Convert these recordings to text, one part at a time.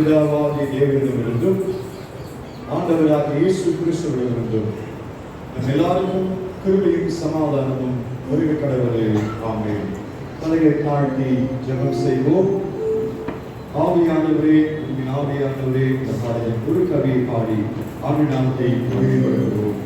பிதாவாகிய தேவனிடமிருந்தும் ஆண்டவராக இயேசு கிறிஸ்துவிடமிருந்தும் நம் எல்லாருக்கும் கிருபையும் சமாதானமும் உரிமை கடவுளே ஆமே தலையை தாழ்த்தி ஜெபம் செய்வோம். ஆவியானவரே உங்கள் ஆவியானவரே இந்த பாடலை ஒரு கவியை பாடி ஆண்டு நாமத்தை வழிபடுகிறோம்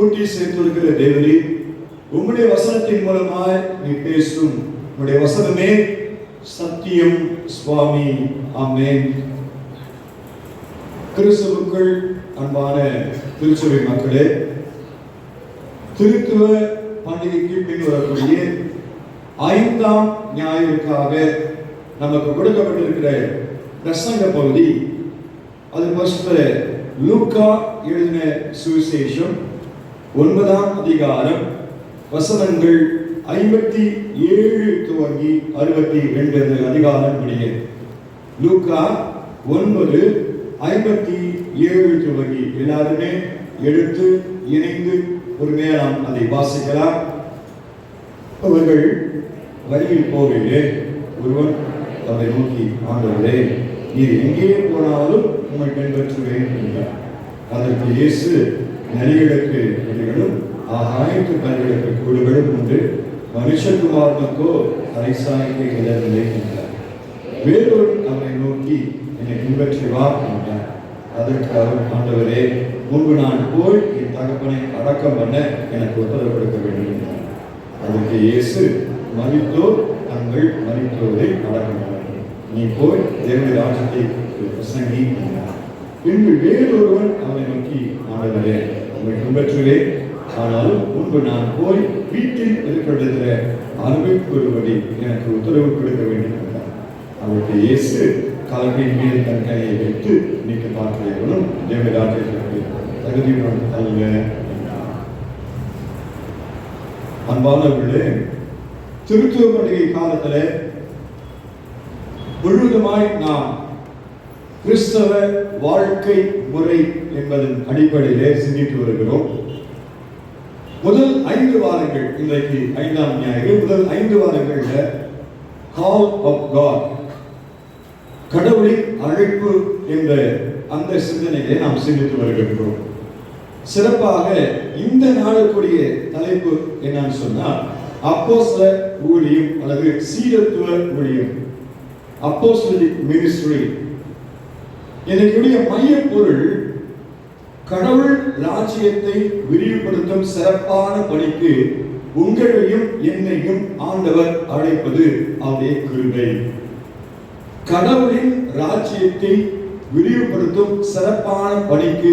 கூட்டி சேர்த்திருக்கிற தேவரே உம்முடைய வசனத்தின் மூலமாய் நீ பேசும். உம்முடைய வசனமே சத்தியம் சுவாமி. ஆமேன். கிறிஸ்துவுக்குள் அன்பான திருச்சபை மக்களே திருத்துவ பண்டிகைக்கு பின் வரக்கூடிய ஐந்தாம் ஞாயிற்காக நமக்கு கொடுக்கப்பட்டிருக்கிற பிரசங்க பகுதி அது பரிசுத்த லூக்கா எழுதின சுவிசேஷம். ஒன்பதாம் அதிகாரம் வசனங்கள் ஐம்பத்தி ஏழு துவங்கி அறுபத்தி ரெண்டு அதிகாரம் முடிய லூக்கா ஒன்பது ஐம்பத்தி ஏழு துவங்கி. எல்லாருமே எடுத்து இணைந்து பொறுமையா நாம் அதை வாசிக்கலாம். அவர்கள் வழியில் போகையிலே ஒருவன் அதை நோக்கி ஆண்டவரே நீர் எங்கே போனாலும் உங்கள் பின்பற்றுவேன் என்றார். அதற்கு இயேசு நரிகளுக்கு நரிகளும் ஆகாயத்து பறவைகளுக்கு கூடுகளும் உண்டு. மனுஷகுமாரனுக்கோ அரைசாய்க்கு இடமில்லை என்றார். வேறொரு அவரை நோக்கி என்னை பின்பற்றி வா என்றார். அதற்கு அவர் ஆண்டவரே முன்பு நான் போய் என் தகப்பனை அடக்கம் பண்ண எனக்கு உத்தரவு கொடுக்க வேண்டும் என்றார். அதற்கு இயேசு மறித்தோர் தங்கள் மறித்தோரை அடக்கம் நீ போய் தேவனுடைய ராஜ்யத்தை பிரசங்கி என்றார். பின்பு வேறொருவன் அவனை நோக்கி ஆண்டவரே உங்களை பின்பற்றுவேன் ஆனாலும் முன்பு நான் போய் வீட்டில் இருக்கிறதில் அனுபவிப்பபடி எனக்கு உத்தரவு கொடுக்க வேண்டும் என்றார். அவருக்கு இயேசு கால்களின் மீது தன் கையை வைத்து நீக்க பார்க்கிறவனும் தேவராஜ்யத்திற்கு தகுதியுடன் அல்ல அன்பானவர்களே திருத்துவ பண்டிகை காலத்துல முழுவதுமாய் நாம் கிறிஸ்தவ வாழ்க்கை முறை என்பதன் அடிப்படையிலே சிந்தித்து வருகிறோம். முதல் ஐந்து வாரங்கள் இன்றைக்கு ஐந்தாம் ஞாயிறு முதல் ஐந்து வாரங்கள்ல கால் ஆஃப் காட் கடவுளின் அழைப்பு என்ற அந்த சிந்தனையை நாம் சிந்தித்து வருகின்றோம். சிறப்பாக இந்த நாளுக்குரிய தலைப்பு என்னன்னு சொன்னா அப்போஸ்ல ஊழியம் அல்லது சீரத்துவ ஊழியம் அப்போஸ்தலிக் மினிஸ்ட்ரி இதனுடைய மைய பொருள் கடவுள் ராஜ்யத்தை விரிவுபடுத்தும் சிறப்பான பணிக்கு உங்களையும் என்னையும் ஆண்டவர் அழைப்பது அவருடைய கிருபை. கடவுளின் ராஜ்யத்தை விரிவுபடுத்தும் சிறப்பான பணிக்கு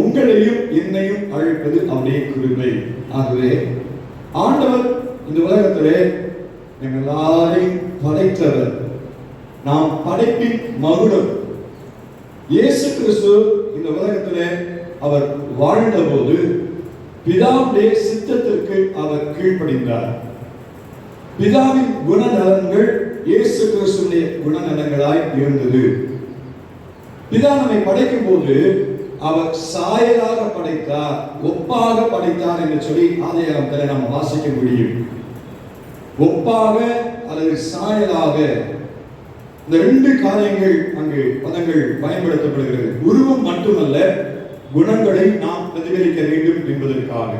உங்களையும் என்னையும் அழைப்பது அவருடைய கிருபை. ஆகவே ஆண்டவர் இந்த உலகத்திலே எங்கள் எல்லாரையும் படைத்தவர். நாம் படைப்பின் மகுடம். இயேசு கிறிஸ்து இந்த உலகத்திலே அவர் வாழ்ந்தபோது பிதாவுடைய சித்தத்திற்கு அவர் கீழ்ப்படிந்தார். பிதாவின் குணநலன்கள் இயேசு கிறிஸ்துடைய குணநலன்களாய் இருந்தது. பிதா நம்மை படைக்கும் போது அவர் சாயலாக படைத்தார் ஒப்பாக படைத்தார் என்று சொல்லி ஆதியாகத்தில் நாம் வாசிக்க முடியும். ஒப்பாக அல்லது சாயலாக இந்த ரெண்டு காரியங்கள் அங்கு பதங்கள் பயன்படுத்தப்படுகிறது. உருவம் மட்டுமல்ல குணங்களை நாம் பிரதிபலிக்க வேண்டும் என்பதற்காக.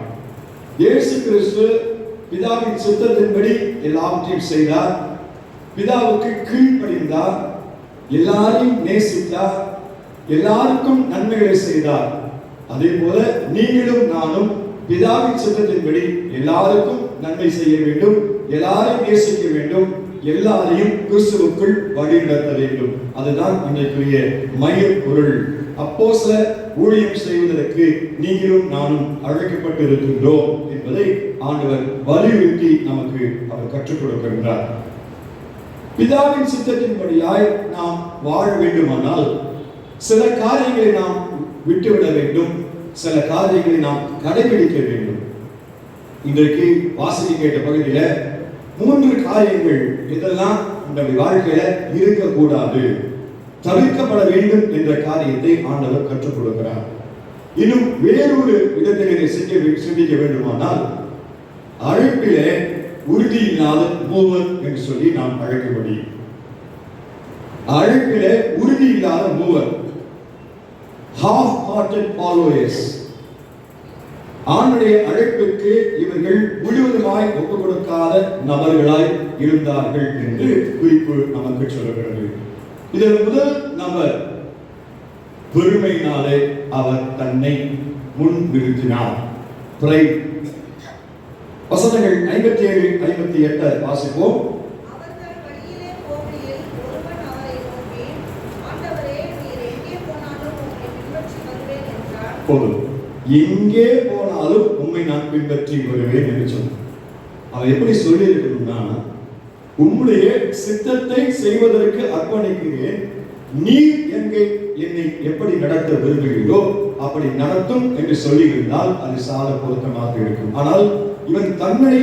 இயேசு கிறிஸ்து பிதாவின் சித்தத்தின்படி எல்லாவற்றையும் செய்தார். பிதாவுக்கு கீழ்ப்படிந்தார். எல்லாரையும் நேசித்தார். எல்லாருக்கும் நன்மைகளை செய்தார். அதே போல நீங்களும் நானும் பிதாவின் சித்தத்தின்படி எல்லாருக்கும் நன்மை செய்ய வேண்டும். எல்லாரையும் நேசிக்க வேண்டும். எல்லாரையும் கிறிஸ்துவுக்குள் வழி நடத்த வேண்டும். அதுதான் இன்றைக்குரிய மைய பொருள் அப்போ சில ஊழியம் செய்வதற்கு நீங்களும் நானும் அழைக்கப்பட்டு இருக்கின்றோம் என்பதை ஆண்டவர் வலியுறுத்தி நமக்கு அவர் கற்றுக் கொடுக்கின்றார். பிதாவின் சித்தத்தின்படியாய் நாம் வாழ வேண்டுமானால் சில காரியங்களை நாம் விட்டுவிட வேண்டும். சில காரியங்களை நாம் கடைபிடிக்க வேண்டும். இன்றைக்கு வாசனை கேட்ட பகுதியில மூன்று காரியங்கள் இதெல்லாம் நம்முடைய வாழ்க்கையில இருக்கக்கூடாது. தவிர்க்கப்பட வேண்டும் என்ற காரியத்தை ஆண்டவர் கற்றுக் கொடுக்கிறார். இன்னும் வேறொரு விதத்தில் இதை செய்ய சிந்திக்க வேண்டுமானால் அழைப்பிலே உறுதி இல்லாத மூவர் என்று சொல்லி நாம் அழைக்க முடியும் அழைப்பிலே உறுதி இல்லாத மூவர். ஹாஃப் ஹார்ட்டட் ஃபாலோயர்ஸ் ஆணுடைய அழைப்புக்கு இவர்கள் முழுவதுமாய் ஒப்புக் கொடுக்காத நபர்களாய் இருந்தார்கள் என்று குறிப்பு நமக்கு சொல்லுகிறது. இதில் முதல் நபர் பெருமையினாலே அவர் தன்னை முன் நிறுத்தினார். வசனங்கள் ஐம்பத்தி ஏழு ஐம்பத்தி எட்டை வாசிப்போம் போதும். எங்கே போனாலும் உண்மை நான் பின்பற்றி வருவேன் என்று சொன்னார். அவர் எப்படி சொல்லி இருக்கணும்னா உம்முடைய சித்தத்தை செய்வதற்கு அர்ப்பணிக்கிறேன். நீர் எங்கே என்னை எப்படி நடத்த விரும்புகிறீரோ அப்படி நடத்தும் என்று சொல்லியிருந்தால் அது சால பொருத்தமாக இருக்கும். ஆனால் இவன் தன்னை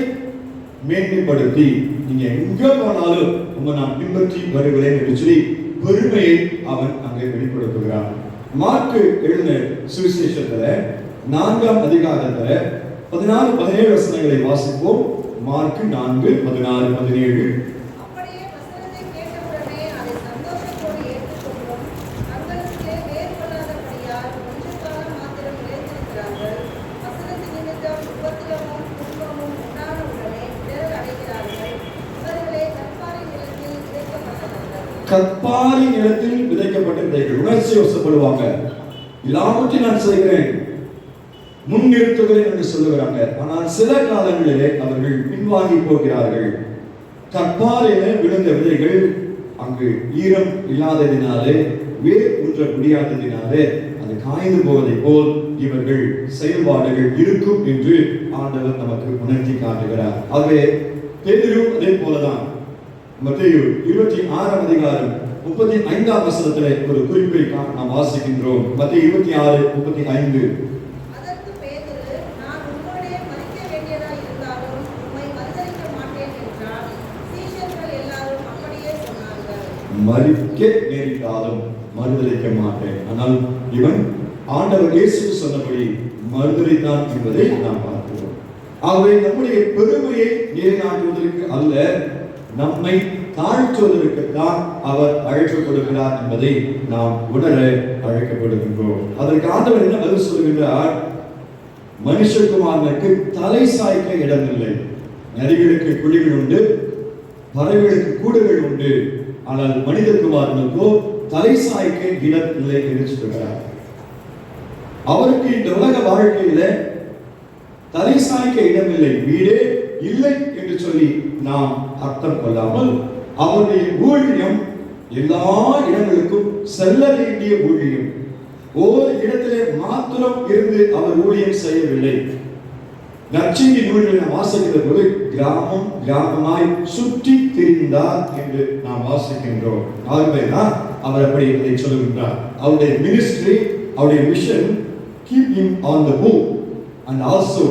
மேன்மைப்படுத்தி நீங்க எங்க போனாலும் உங்க நான் பின்பற்றி வருகிறேன் என்று சொல்லி பெருமையை அவன் அங்கே வெளிப்படுத்துகிறான். மார்க்கு எழுந்த சுவிசேஷத்துல நான்காம் அதிகாரத்துல பதினாறு பதினேழு வசனங்களை வாசிப்போம். மார்க்கு நான்கு பதினாறு பதினேழு. கற்பாரி நிலத்தில் விதைக்கப்பட்ட விதைகள் உணர்ச்சி வசப்படுவாங்க எல்லாவற்றையும் நான் செய்கிறேன் முன் என்று சொல்லுகிறாங்க. ஆனால் சில காலங்களிலே அவர்கள் பின்வாங்கி போகிறார்கள். கற்பாரில விழுந்த விதைகள் அங்கு ஈரம் இல்லாததினாலே வேர் ஊன்ற முடியாததினாலே அது காய்ந்து போவதை போல் இவர்கள் செயல்பாடுகள் இருக்கும் என்று ஆண்டவர் நமக்கு உணர்த்தி காட்டுகிறார். ஆகவே பேரும் அதே போலதான். மத்தேயு இருபத்தி ஆறாம் அதிகாரம் முப்பத்தி ஐந்தாம் வசனத்திலே ஒரு குறிப்பை நாம் வாசிக்கின்றோம். மத்திய இருபத்தி ஆறு முப்பத்தி ஐந்து. மறிக்க நேரிட்டாலும் மறுதளிக்க மாட்டேன். ஆனால் இவன் ஆண்டவர் இயேசு சொன்னபடி மறுதளித்தான் என்பதை நாம் பார்க்கிறோம். ஆகவே நம்முடைய பெருமையை நிலைநாட்டுவதற்கு அல்ல நம்மை தாழ்த்துவதற்கு தான் அவர் அழைக்கப்படுகிறார் என்பதை நாம் உணர அழைக்கப்படுகின்றோம். அதற்கு ஆண்டவர் என்ன பதில் சொல்கிறார் மனுஷகுமாரனுக்கு தலை சாய்க்க இடமில்லை. நரிகளுக்கு குழிகள் உண்டு பறவைகளுக்கு கூடுகள் உண்டு. ஆனால் மனிதகுமாரனுக்கோ தலை சாய்க்க இடம் இல்லை என்று சொல்கிறார். அவருக்கு இந்த உலக வாழ்க்கையில தலை சாய்க்க இடமில்லை வீடே இல்லை என்று சொல்லி நாம் அர்த்தம் கொள்ளாமல் அவருடைய ஊழியம் எல்லா இடங்களுக்கும் செல்ல வேண்டிய ஊழியம். ஓர் இடத்திலே மாத்திரம் இருந்து அவர் ஊழியம் செய்யவில்லை. நச்சினி நூல்களை நாம் வாசிக்கிற போது கிராமம் கிராமமாய் சுற்றி திரிந்தார் என்று நாம் வாசிக்கின்றோம். ஆகவேனா அவர் அப்படி இதை சொல்லுகின்றார். அவருடைய மினிஸ்ட்ரி அவருடைய mission keep him on the move and also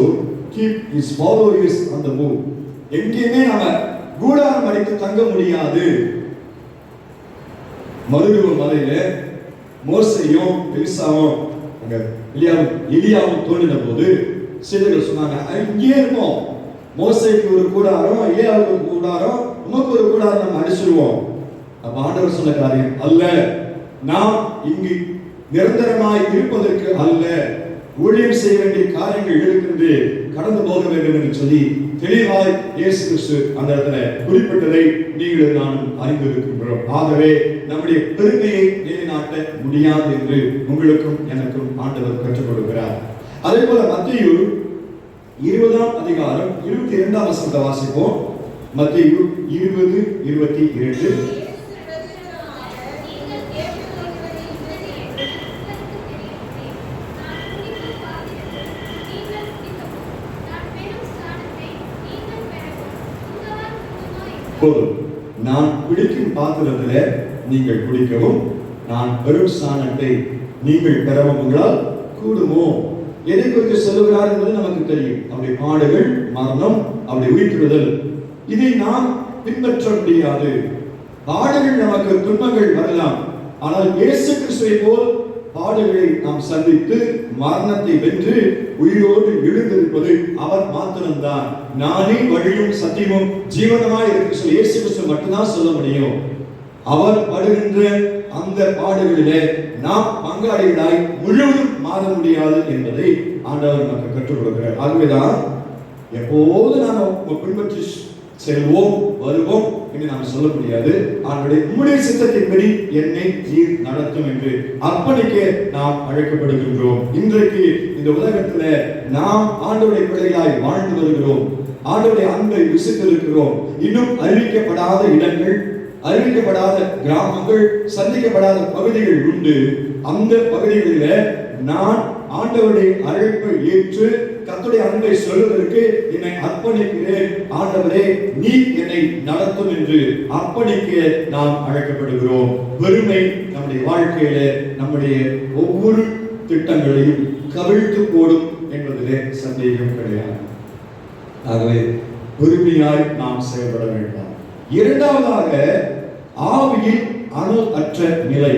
keep his followers on the move எங்கேயுமே நாம கூடாரம் அடித்து தங்க முடியாது. மருதுவ மலையில மோசையும் பெருசாவும் அங்க எலியாவும் எலியாவும் தோன்றின போது சீடர்கள் சொன்னாங்க. இங்கே இருப்போம் மோசைக்கு ஒரு கூடாரம் எலியாவுக்கு ஒரு கூடாரம் உமக்கு ஒரு கூடாரம் நம்ம அடிச்சிருவோம் அப்ப ஆண்டவர் சொன்ன காரியம் அல்ல. நாம் இங்கு நிரந்தரமாய் இருப்பதற்கு அல்ல. ஊழியம் செய்ய வேண்டிய காரியங்கள் இருக்கின்ற கடந்து போக வேண்டும் என்று சொல்லி தெளிவாய் இயேசு கிறிஸ்து அந்த இடத்துல குறிப்பிட்டதை நீங்களும் நானும் அறிந்திருக்கின்றோம். ஆகவே நம்முடைய பெருமையை நிலைநாட்ட முடியாது என்று உங்களுக்கும் எனக்கும் ஆண்டவர் கற்றுக் கொடுக்கிறார் அதே போல மத்திய இருபதாம் அதிகாரம் இருபத்தி இரண்டாம் வசனத்தை வாசிப்போம். மத்திய இருபது இருபத்தி இரண்டு. போதும். நான் குடிக்கும் பாத்திரத்தில் நீங்கள் குடிக்கவும் நான் பெரும் சாணத்தை நீங்கள் பெறவும் உங்களால் கூடுமோ? எதை குறித்து சொல்லுகிறார் என்பது நமக்கு தெரியும். அவருடைய பாடுகள் மரணம் அவருடைய உயிர்த்துடுதல் இதை நாம் பின்பற்ற முடியாது. பாடுகள் நமக்கு துன்பங்கள் வரலாம். ஆனால் இயேசு கிறிஸ்துவை போல் பாடுகளை நாம் சந்தித்து மரணத்தை வென்று உயிரோடு எழுந்திருப்பது அவர் மாத்திரம்தான். நானே வழியும் சத்தியமும் ஜீவனமாய் இருக்கு சொல்லி இயேசு கிறிஸ்து மட்டும்தான் சொல்ல முடியும். அவர் படுகின்ற அந்த பாடுகளிலே நாம் பங்காளிகளாய் முழுவதும் மாற முடியாது என்பதை ஆண்டவர் நமக்கு கற்றுக் கொடுக்கிறார். ஆகவேதான் எப்போது நாம் பின்பற்றி செல்வோம் வருவோம் என்று நாம் சொல்ல முடியாது. ஆண்டுடைய உம்முடைய சித்தத்தின்படி என்னை நீர் நடத்தும் என்று அர்ப்பணிக்க நாம் அழைக்கப்படுகின்றோம். இன்றைக்கு இந்த உலகத்துல நாம் ஆண்டவருடைய பிள்ளைகளாய் வாழ்ந்து வருகிறோம். ஆண்டவருடைய அன்பை விசித்திருக்கிறோம் இன்னும் அறிவிக்கப்படாத இடங்கள் அறிவிக்கப்படாத கிராமங்கள் சந்திக்கப்படாத பகுதிகள் உண்டு. அந்த பகுதிகளில் நான் ஆண்டவருடைய அழைப்பை ஏற்று கத்துடைய அன்பை சொல்வதற்கு என்னை அர்ப்பணிக்கிறேன். ஆண்டவரே நீ என்னை நடத்தும் என்று அர்ப்பணிக்க நாம் அழைக்கப்படுகிறோம். பெருமை நம்முடைய வாழ்க்கையில நம்முடைய ஒவ்வொரு திட்டங்களையும் கவிழ்த்து போடும் என்பதிலே சந்தேகம் கிடையாது. ஆகவே பொறுமையாய் நாம் செயல்பட வேண்டாம். இரண்டாவதாக ஆவியின் அணு அற்ற நிலை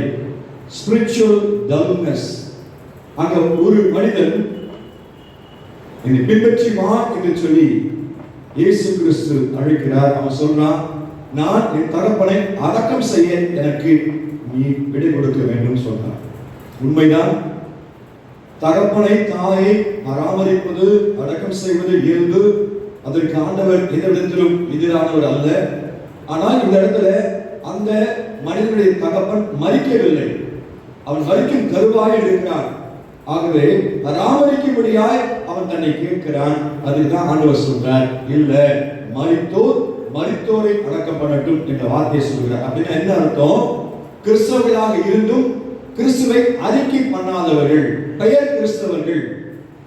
ஸ்பிரிச்சுவல் டல்னஸ் அந்த ஒரு மனிதன் என்னை பின்பற்றி வா என்று சொல்லி இயேசு கிறிஸ்து அழைக்கிறார். அவன் சொல்றான் நான் என் தகப்பனை அடக்கம் செய்ய எனக்கு நீ விடை கொடுக்க வேண்டும் சொன்னான் உண்மைதான் தகப்பனை தாயை பராமரிப்பது அடக்கம் செய்வது இயல்பு. அதற்கு ஆண்டவர் எந்த இடத்திலும் எதிரானவர் அல்ல. ஆனால் இந்த இடத்துல அந்த மனிதனுடைய தகப்பன் மறிக்கவில்லை அவன் மறிக்கும் கருவாக இருக்கிறான் ஆகவே பராமரிக்கும்படியாய் அவன் தன்னை கேட்கிறான். அதுதான் ஆண்டவர் சொல்றார். இல்ல மறித்தோர் மறித்தோரை அடக்கப்படட்டும் என்ற வார்த்தையை சொல்கிறார். அப்படின்னா என்ன அர்த்தம்? கிறிஸ்தவர்களாக இருந்தும் கிறிஸ்துவை அறிக்கை பண்ணாதவர்கள் பெயர் கிறிஸ்தவர்கள்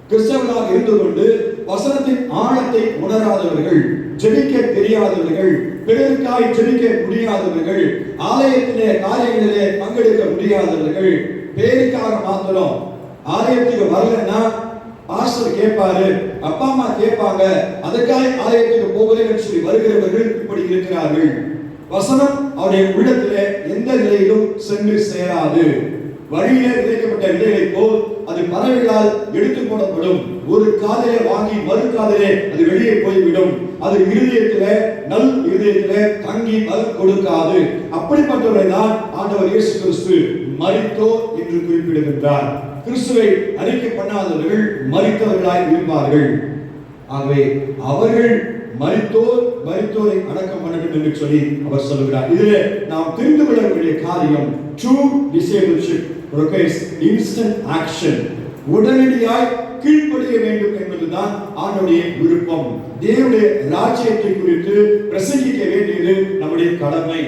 கிறிஸ்தவர்களாக இருந்து கொண்டு வசனத்தின் ஆழத்தை உணராதவர்கள் ஜெபிக்க தெரியாதவர்கள் பிறருக்காய் ஜெபிக்க முடியாதவர்கள் ஆலயத்திலே காரியங்களிலே பங்கெடுக்க முடியாதவர்கள் பேருக்காக மாத்திரம் ஆலயத்துக்கு வரலன்னா பாஸ்டர் கேட்பாரு அப்பா அம்மா கேட்பாங்க அதுக்காக ஆலயத்துக்கு போவதில்லை சொல்லி வருகிறவர்கள் இப்படி இருக்கிறார்கள். வசனம் அவருடைய உள்ளத்திலே நிலையிலும் சென்று சேராது. வழியிலே விதைக்கப்பட்ட விதைகளை போல் அது பறவைகளால் எடுத்து போடப்படும் ஒரு காதலே வாங்கி மறு காதலே அது வெளியே போய்விடும். அது இருதயத்திலே நல் இருதயத்துல தங்கி மறு கொடுக்காது. அப்படிப்பட்டவரை தான் ஆண்டவர் இயேசு கிறிஸ்து மறித்தோ என்று குறிப்பிடுகின்றார். கிறிஸ்துவை அறிக்கை பண்ணாதவர்கள் மறித்தவர்களாய் இருப்பார்கள். ஆகவே அவர்கள் மறித்தோர் மறித்தோரை அடக்கம் பண்ணணும் என்று சொல்லி அவர் சொல்லுகிறார். இதிலே நாம் தெரிந்து கொள்ள வேண்டிய காரியம் true discipleship requires instant action உடனடியாய் கீழ்ப்படிய வேண்டும் என்பதுதான் ஆண்டுடைய விருப்பம். தேவனுடைய ராஜ்யத்தை குறித்து பிரசங்கிக்க வேண்டியது நம்முடைய கடமை.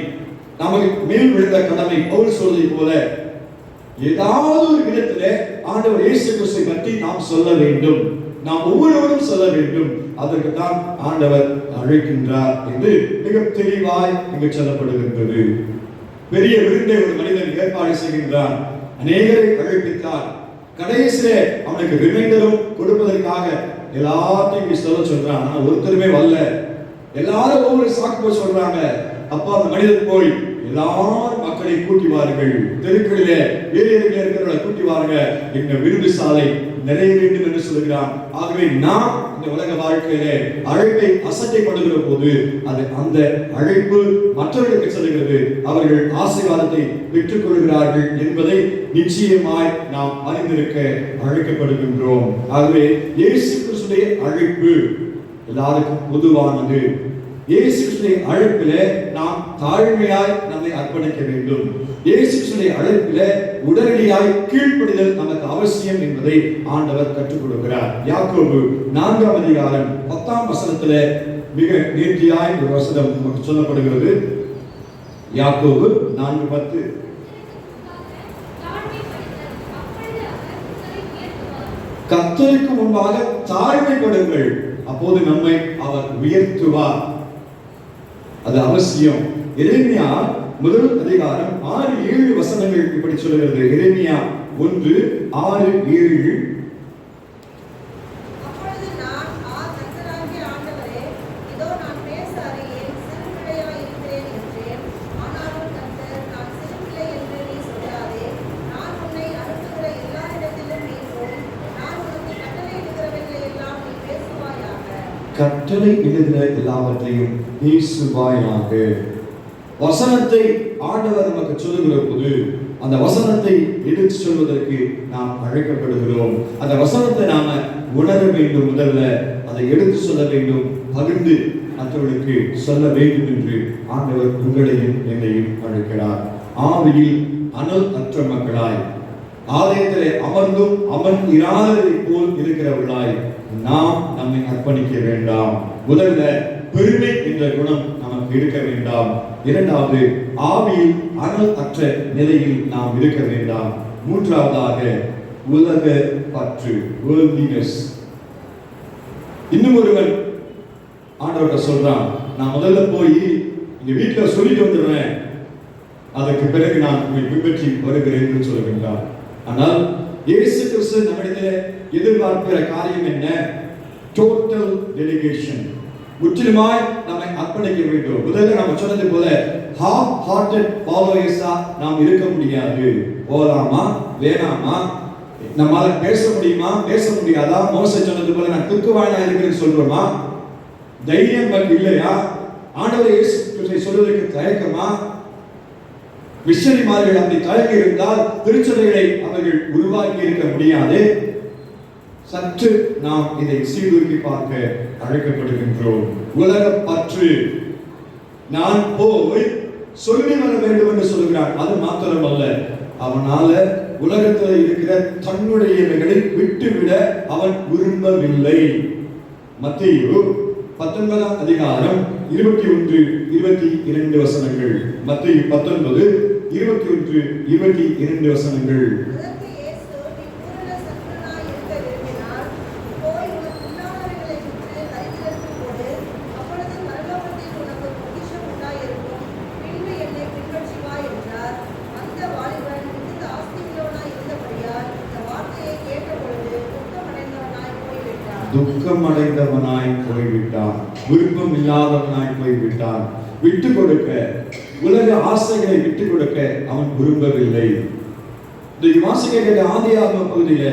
நமக்கு மேல் விழுந்த கடமை பவுல் சொல்வதை போல ஏதாவது ஒரு விதத்துல ஆண்டவர் இயேசு கிறிஸ்துவை பற்றி நாம் சொல்ல வேண்டும். நாம் ஒவ்வொருவரும் சொல்ல வேண்டும். அதற்கு தான் ஆண்டவர் அழைக்கின்றார் என்று மிக தெளிவாய் இங்கு சொல்லப்படுகின்றது. பெரிய விருந்தை ஒரு மனிதன் ஏற்பாடு செய்கின்றான். அநேகரை அழைப்பித்தார். கடைசியிலே அவனுக்கு ரிமைண்டரும் கொடுப்பதற்காக எல்லாத்தையும் சொல்ல சொல்றான். ஆனா ஒருத்தருமே வரல. எல்லாரும் ஒவ்வொரு சாக்கு போய் சொல்றாங்க. அப்பா அந்த மனிதன் போய் எல்லாரும் மக்களை கூட்டி வாருங்கள். தெருக்களிலே ஏரியாவில் இருக்கிறவர்களை கூட்டி வாருங்க. எங்க விருது சாலை நிறைய வேண்டும் என்று சொல்கிறான். ஆகவே நாம் இந்த உலக வாழ்க்கையிலே அழைப்பை அசட்டை பண்ணுகிற போது அது அந்த அழைப்பு மற்றவர்களுக்கு செல்கிறது. அவர்கள் ஆசீர்வாதத்தை பெற்றுக் கொள்கிறார்கள் என்பதை நிச்சயமாய் நாம் அறிந்திருக்க அழைக்கப்படுகின்றோம். ஆகவே இயேசு கிறிஸ்துடைய அழைப்பு எல்லாருக்கும் பொதுவானது. இயேசு அழைப்பிலே நாம் தாழ்மையாய் நம்மை அர்ப்பணிக்க வேண்டும். இயேசு அழைப்பிலே உடனடியாய் கீழ்ப்படிதல் நமக்கு அவசியம் என்பதை ஆண்டவர் கற்றுக் கொடுக்கிறார். யாக்கோபு நான்காம் அதிகாரம் பத்தாம் வசனத்திலே மிக நேர்த்தியாய் ஒரு வசனம் நமக்கு சொல்லப்படுகிறது. யாக்கோபு நான்கு பத்து. கத்தருக்கு முன்பாக தாழ்மைப்படுங்கள். அப்போது நம்மை அவர் உயர்த்துவார். அது அவசியம். எரேமியா முதல் அதிகாரம் ஆறு ஏழு வசனங்கள் இப்படி சொல்கிறது எரேமியா ஒன்று ஆறு ஏழு. கட்டளை எழுதின எல்லாவற்றையும் பேசுவாயாக வசனத்தை ஆண்டவர் நமக்கு சொல்லுகிற போது அந்த வசனத்தை எடுத்து சொல்வதற்கு நாம் அழைக்கப்படுகிறோம். அந்த வசனத்தை நாம உணர வேண்டும் முதல்ல அதை எடுத்து சொல்ல வேண்டும் பகிர்ந்து மற்றவர்களுக்கு சொல்ல வேண்டும் என்று ஆண்டவர் உங்களையும் என்னையும் அழைக்கிறார். ஆவியில் அனல் அற்ற மக்களாய் ஆலயத்திலே அமர்ந்தும் அமர்ந்து இராததை போல் இருக்கிறவர்களாய் நாம் நம்மை அர்ப்பணிக்க வேண்டாம். முதல்ல பெருமை என்ற குணம் நமக்கு இருக்க வேண்டாம். இரண்டாவது ஆவியில் அனல் அற்ற நிலையில் நாம் இருக்க வேண்டாம். மூன்றாவதாக உலக பற்று worldliness. இன்னும் ஒருவன் ஆண்டவர்கிட்ட சொல்றான் நான் முதல்ல போய் இங்க வீட்டில் சொல்லிட்டு வந்துடுறேன். அதற்கு பிறகு நான் உங்களை பின்பற்றி வருகிறேன் என்று சொல்லுகின்றார் ஆனால் இயேசு கிறிஸ்து நம்மிடத்தில் எதிர்பார்க்கிற காரியம் என்ன? டோட்டல் டெலிகேஷன் முற்றிலுமாய் நம்மை அர்ப்பணிக்க வேண்டும். முதல்ல நம்ம சொன்னது போல ஹாஃப் ஹார்ட்டட் ஃபாலோயர்ஸா நாம் இருக்க முடியாது. போலாமா? வேணாமா? நம்மால பேச முடியுமா? பேச முடியாதா? மோச சொன்னது போல நான் துக்குவாயனா இருக்கிறேன்னு சொல்றோமா? தைரியம் இல்லையா? ஆண்டவர் இயேசு சொல்வதற்கு தயக்கமா? மிஷனரிமார்கள் அப்படி தயங்கி இருந்தால் திருச்சபைகளை அவர்கள் உருவாக்கி இருக்க முடியாது. சற்று நாம் இதை சீர்தூக்கி பார்க்க அழைக்கப்படுகின்றோம். உலக பற்று நான் போய் சொல்லி வர வேண்டும் என்று சொல்கிறான் அது அல்ல அவனால உலகத்தில் இருக்கிற தன்னுடையவைகளை விட்டுவிட அவன் விரும்பவில்லை. மத்தியு பத்தொன்பதாம் அதிகாரம் இருபத்தி ஒன்று இருபத்தி இரண்டு வசனங்கள். மத்திய பத்தொன்பது இருபத்தி ஒன்று இருபத்தி இரண்டு வசனங்கள் அதற்கு இயேசு நீ பூரண சத்துருனாய் இருக்க விரும்பினால் போய் உனக்கு உண்டானவைகளை விற்று தரித்திரருக்கு போடு அப்பொழுது பரலோகத்தில் உனக்கு பொக்கிஷம் உண்டாயிருக்கும் பின்பு என்னை பின்பற்றி வா என்றார் அந்த வாலிபன் மிகுந்த ஆஸ்தியுள்ளவனாய் இருந்தபடியால் இந்த வார்த்தையை கேட்டபொழுது துக்கமடைந்தவனாய் போய்விட்டான் துக்கம் அடைந்தவனாய் போய்விட்டான் விருப்பம் இல்லாதவனாய் போய்விட்டான் விட்டு கொடுக்க உலக ஆசைகளை விட்டு கொடுக்க அவன் விரும்பவில்லை. இந்த வாசிக்க கேட்ட ஆகம பகுதியில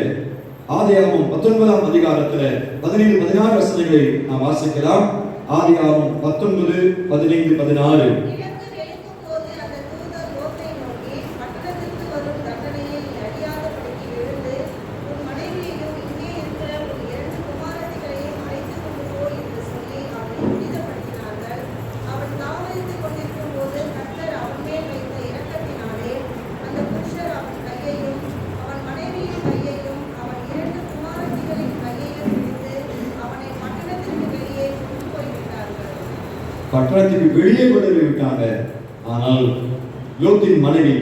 ஆதியாகமம் பத்தொன்பதாம் அதிகாரத்துல பதினைந்து பதினாறு வசனங்களை நாம் வாசிக்கலாம். ஆதியாகமம் பத்தொன்பது பதினைந்து பதினாறு கிழக்கு வெளுக்கும் போது அந்த தூதர் லோத்தை நோக்கி பட்டணத்திற்கு வரும் தண்டனையை நீ அறியாதபடிக்கு எழுந்து உன் மனைவியையும் இங்கே இருக்கிற உன் இரண்டு குமாரத்திகளையும் அழைத்துக் கொண்டு போ என்று சொல்லி அவனை துரிதப்படுத்தினார்கள் அவன் தாமதித்துக் கொண்டிருக்கும் போது கர்த்தர் அவன் மேல் வைத்த இரக்கத்தினாலே அந்த புருஷர் அவன் கையையும் அவன் மனைவியின் கையையும் அவன் இரண்டு குமாரத்திகளின் கையையும் பிடித்து அவனை பட்டணத்திற்கு வெளியே கொண்டு போய்விட்டார்கள் பட்டணத்துக்கு வெளியே கொண்டு போய் விட்டாங்க ஆனால் லோத்தின் மனைவி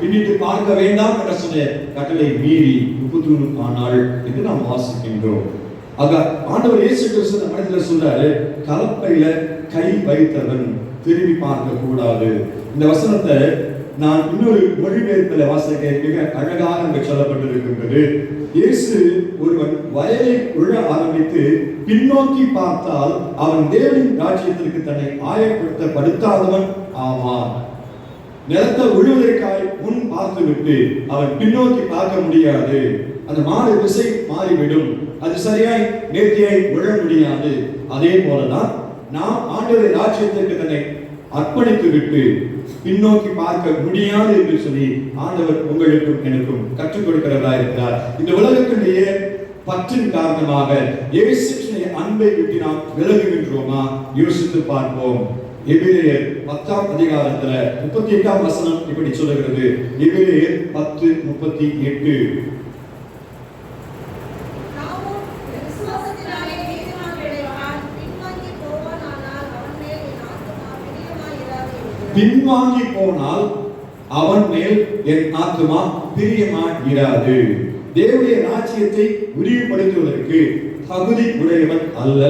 பின்னிட்டு பார்க்க வேண்டாம் என்ற சொன்ன கட்டளை மீறி முப்பத்தூர் ஆனாள் என்று நாம் வாசிக்கின்றோம். ஆக ஆண்டவர் இயேசு கிறிஸ்து இந்த மனிதர் சொல்றாரு கலப்பையில கை வைத்தவன் திரும்பி பார்க்க கூடாது இந்த வசனத்தை நான் இன்னொரு மொழிபெயர்ப்பில் வாசிக்க மிக அழகாக அங்கு சொல்லப்பட்டிருக்கின்றது. இயேசு ஒருவன் வயலை உழ ஆரம்பித்து பின்னோக்கி பார்த்தால் அவன் தேவனின் ராஜ்யத்திற்கு தன்னை ஆயப்படுத்தப்படுத்தாதவன் ஆவான். நிலத்தை உழுவதற்காய் முன் பார்த்துவிட்டு அவர் பின்னோக்கி பார்க்க முடியாது. அந்த மாடு திசை மாறிவிடும். அது சரியாய் நேர்த்தியாய் விழ முடியாது. அதே போலதான் நாம் ஆண்டவரை ராஜ்யத்திற்கு தன்னை அர்ப்பணித்து விட்டு பின்னோக்கி பார்க்க முடியாது என்று சொல்லி ஆண்டவர் உங்களுக்கும் எனக்கும் கற்றுக் கொடுக்கிறதா இருக்கிறார். இந்த உலகத்திலேயே பற்றின் காரணமாக இயேசுடைய அன்பை விட்டு நாம் விலகுகின்றோமா? யோசித்து பார்ப்போம். எபிரேயர் பத்தாம் அதிகாரத்துல முப்பத்தி எட்டாம் வசனம் இப்படி சொல்லுகிறது. எபிரேயர் பத்து முப்பத்தி எட்டு. பின்வாங்கி போனால் அவன் மேல் என் ஆத்துமா பிரியமா இராது தேவனுடைய ராஜ்யத்தை விரிவுபடுத்துவதற்கு தகுதி உடையவன் அல்ல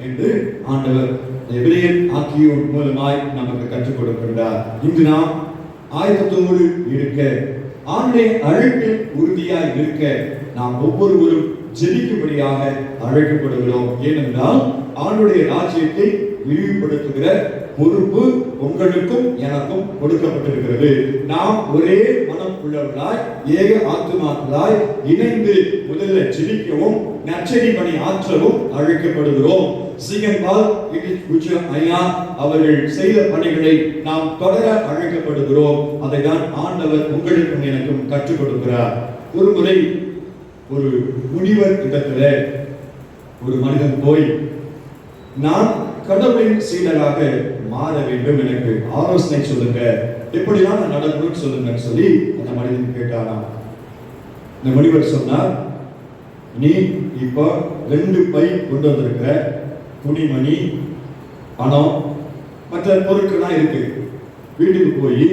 என்று ஆண்டவர் எபிரேயர் ஆக்கியோர் மூலமாய் நமக்கு கற்றுக் கொடுக்கின்றார். இன்று நாம் ஆயத்தத்தோடு இருக்க ஆண்டுடைய அழைப்பில் உறுதியாய் இருக்க நாம் ஒவ்வொருவரும் ஜெபிக்கும்படியாக அழைக்கப்படுகிறோம். ஏனென்றால் ஆண்டுடைய ராஜ்யத்தை விரிவுபடுத்துகிற பொறுப்பு உங்களுக்கும் எனக்கும் கொடுக்கப்பட்டிருக்கிறது. நாம் ஒரே மனம் உள்ளவர்களாய் ஏக ஆத்துமாக்களாய் இணைந்து முதல்ல ஜெபிக்கவும் நச்சரி பணி ஆற்றவும் அழைக்கப்படுகிறோம். சிங்கன்பால் ஐயா அவர்கள் செய்த பணிகளை நாம் தொடர அழைக்கப்படுகிறோம். அதை தான் ஆண்டவர் உங்களுக்கும் எனக்கும் கற்றுக் கொடுக்கிறார். ஒரு முறை ஒரு முனிவர் இடத்துல ஒரு மனிதன் போய் நான் கடவுளின் சீடராக மாற வேண்டும் எனக்கு ஆலோசனை சொல்லுங்க. எப்படிலாம் நான் நடக்கணும்னு சொல்லுங்கன்னு சொல்லி அந்த மனிதன் கேட்டாராம் இந்த முனிவர் சொன்னார் நீ இப்போ ரெண்டு பை கொண்டு வந்திருக்கிற துணிமணி பணம் மற்ற பொருட்கள்லாம் இருக்கு. வீட்டுக்கு போய்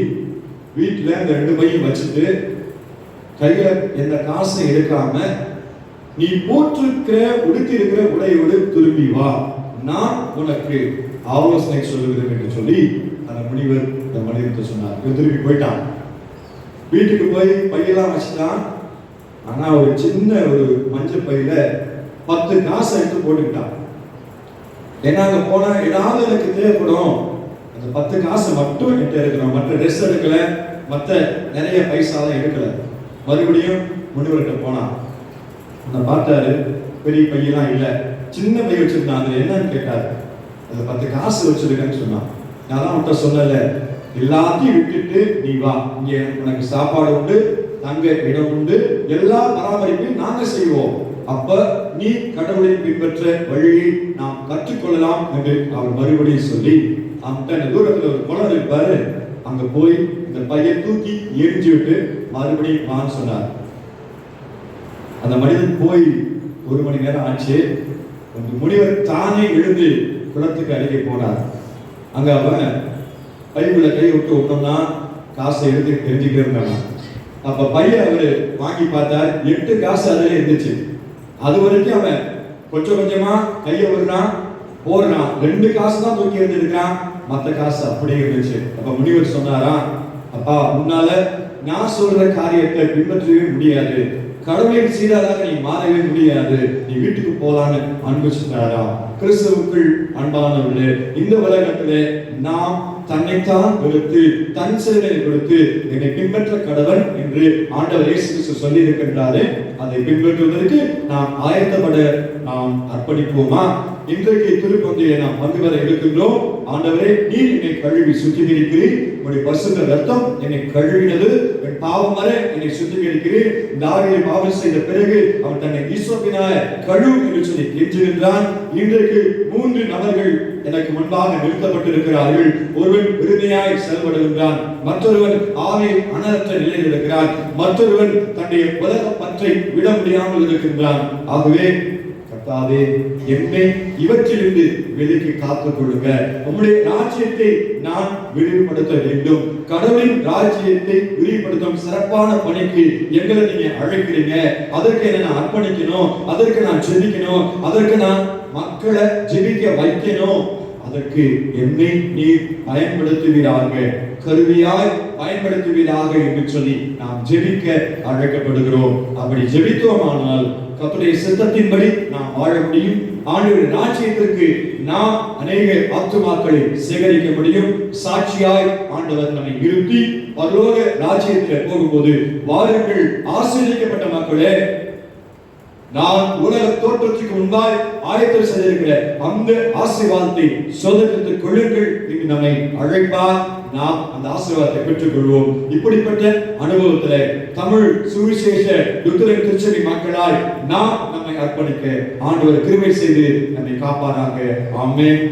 வீட்டில் இந்த ரெண்டு பையும் வச்சுட்டு கையில் எந்த காசும் எடுக்காம நீ போட்டிருக்கிற உடுத்திருக்கிற உடையோடு திரும்பி வா. நான் உனக்கு ஆலோசனை சொல்லுகிறேன் என்று சொல்லி அந்த முனிவர் இந்த மனிதத்தை சொன்னார். இவன் திரும்பி போயிட்டான். வீட்டுக்கு போய் பையெல்லாம் வச்சுட்டான். ஆனால் ஒரு சின்ன ஒரு மஞ்சள் பையில பத்து காசை எடுத்து போட்டுக்கிட்டான். ஏன்னா அங்கே போனால் ஏதாவது எனக்கு தேவைப்படும். அந்த பத்து காசு மட்டும் என்கிட்ட இருக்கணும் மற்ற ட்ரெஸ் எடுக்கல மற்ற நிறைய பைசாலாம் எடுக்கல. மறுபடியும் முனிவர்கிட்ட போனான் அந்த பார்த்தாரு பெரிய பையெல்லாம் இல்லை. சின்ன பை வச்சிருந்தான். அதுல என்னன்னு கேட்டாரு. அதுல பத்து காசு வச்சிருக்கேன்னு சொன்னான். நான் தான் உன்கிட்ட சொல்லல. எல்லாத்தையும் விட்டுட்டு நீ வா. இங்கே உனக்கு சாப்பாடு உண்டு தங்க இடம் உண்டு எல்லா பராமரிப்பையும் நாங்கள் செய்வோம். அப்ப நீ கடவுளை பின்பற்ற வழியை நாம் கற்றுக்கொள்ளலாம் என்று அவர் மறுபடியும் சொல்லி அந்த தூரத்துல ஒரு குளம் இருப்பாரு. அங்க போய் இந்த பையன் தூக்கி எரிஞ்சு விட்டு மறுபடியும் வான்னு சொன்னார். அந்த மனிதன் போய் ஒரு மணி நேரம் ஆச்சு. அந்த முனிவர் தானே எழுந்து குளத்துக்கு அருகே போனார். அங்க அவன் பைபிள கை விட்டு விட்டோம்னா காசை எடுத்து தெரிஞ்சுக்கிட்டே இருந்தாங்க அப்ப பையன் அவரு வாங்கி பார்த்தார். எட்டு காசு அதுல இருந்துச்சு. அது வரைக்கும் அவன் கொஞ்சம் கொஞ்சமா கையை விடுறான் போடுறான். ரெண்டு காசு தான் தூக்கி இருந்திருக்கான் மத்த காசு அப்படியே இருந்துச்சு. அப்ப முனிவர் சொன்னாரா அப்பா உன்னால நான் சொல்ற காரியத்தை பின்பற்றவே முடியாது. கடவுளின் சீராதாக நீ மாறவே முடியாது. நீ வீட்டுக்கு போலான்னு அன்பு சொன்னாரா கிறிஸ்துவுக்குள் அன்பானவர்களே இந்த உலகத்திலே நாம் தன்னைத்தான் வெறுத்து தன் செயலை கொடுத்து என்னை பின்பற்ற கடவன் என்று ஆண்டவர் இயேசு கிறிஸ்து சொல்லி இருக்கின்றாரே அதை பின்பற்றுவதற்கு நாம் ஆயத்தப்பட நாம் அர்ப்பணிப்போமா? இன்றைக்கு திருப்பந்தியை நாம் பங்கு பெற இருக்கின்றோம் ஆண்டவரே நீர் என்னை கழுவி சுத்திகரிக்கிறீர். உடைய பசுத்த ரத்தம் என்னை கழுவினது. என் பாவம் வர என்னை சுத்திகரிக்கிறீர். தாவியை பாவம் செய்த பிறகு அவன் தன்னை ஈஸ்வரனாய கழு என்று சொல்லி கெஞ்சுகின்றான். இன்றைக்கு மூன்று நபர்கள் எனக்கு முன்பாக நிறுத்தப்பட்டிருக்கிறார்கள். ஒருவன் உரிமையாய் செயல்படுகின்றான். மற்றொருவன் ஆவி அனர்த்த நிலையில் இருக்கிறான். மற்றொருவன் தன்னுடைய உலக பற்றை விட முடியாமல் இருக்கின்றான். ஆகவே கர்த்தாவே என்னை இவற்றிலிருந்து விலக்கி காத்துக் கொள்ளுங்க உங்களுடைய ராஜ்யத்தை நான் விரிவுபடுத்த வேண்டும். கடவுளின் ராஜ்யத்தை விரிவுபடுத்தும் சிறப்பான பணிக்கு எங்களை நீங்க அழைக்கிறீங்க. அதற்கு என்ன நான் அர்ப்பணிக்கணும் அதற்கு நான் ஜெபிக்கணும் அதற்கு நான் மக்களை ஜெபிக்க வைக்கணும். அதற்கு என்னை நீர் பயன்படுத்துவீராக கருவியாய் பயன்படுத்துவீராக என்று சொல்லி நாம் ஜெபிக்க அழைக்கப்படுகிறோம். அப்படி ஜெபித்தோமானால் கத்துடைய சித்தத்தின்படி நாம் வாழ முடியும். ஆண்டவருடைய ராஜ்யத்திற்கு நாம் அநேக ஆத்துமாக்களை சேகரிக்க முடியும். சாட்சியாய் ஆண்டவர் நம்மை இருத்தி பரலோக ராஜ்யத்தில் போகும்போது வாருங்கள். ஆசிரியக்கப்பட்ட மக்களே நான் உலக தோற்றத்துக்கு முன்பாய் ஆயத்தம் செய்திருக்கிற அந்த ஆசீர்வாதத்தை சோதனைத்துக் கொள்ளுங்கள் என்று நம்மை அழைப்பார் நாம் அந்த ஆசீர்வாதத்தை பெற்றுக் கொள்வோம் இப்படிப்பட்ட அனுபவத்துல தமிழ் சுவிசேஷ லுத்தரன் திருச்சபை மக்களாய் நாம் நம்மை அர்ப்பணிக்க ஆண்டவர் கிருமை செய்து நம்மை காப்பாராக. ஆமேன்.